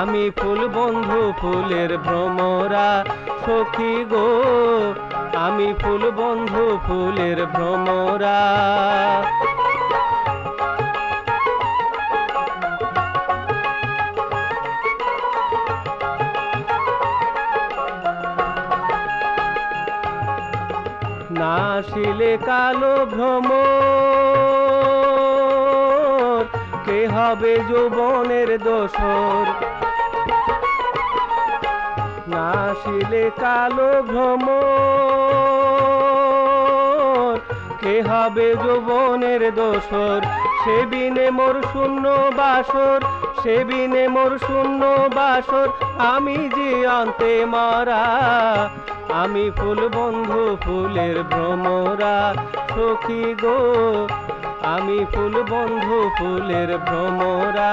আমি ফুল বন্ধু, ফুলের ভ্রমরা সখী গো। আমি ফুল বন্ধু, ফুলের ভ্রমরা। না আসিলে কালো ভ্রম কে হবে যৌবনের দোসর না আসিলে কালো ভ্রম কে হবে যৌবনের দোসর সে বিনে মোর শূন্য বাসর। সে বিনে মোর শূন্য বাসর। আমি যে অন্তে মরা, আমি ফুল বন্ধু ফুলের ভ্রমরা। সখী গো, আমি ফুল বন্ধু ফুলের ভ্রমরা।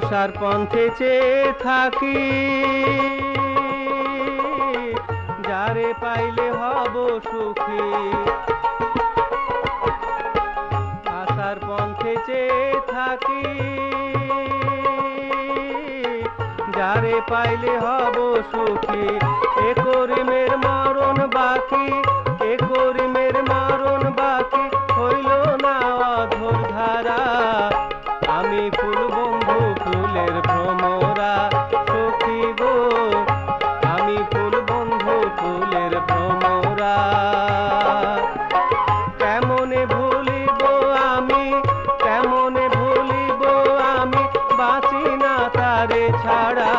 আশার পন্থে চেয়ে থাকি। যারে পাইলে হব সুখী। আশার পন্থে চেয়ে থাকি। যারে পাইলে হব সুখী। তারে ছাড়া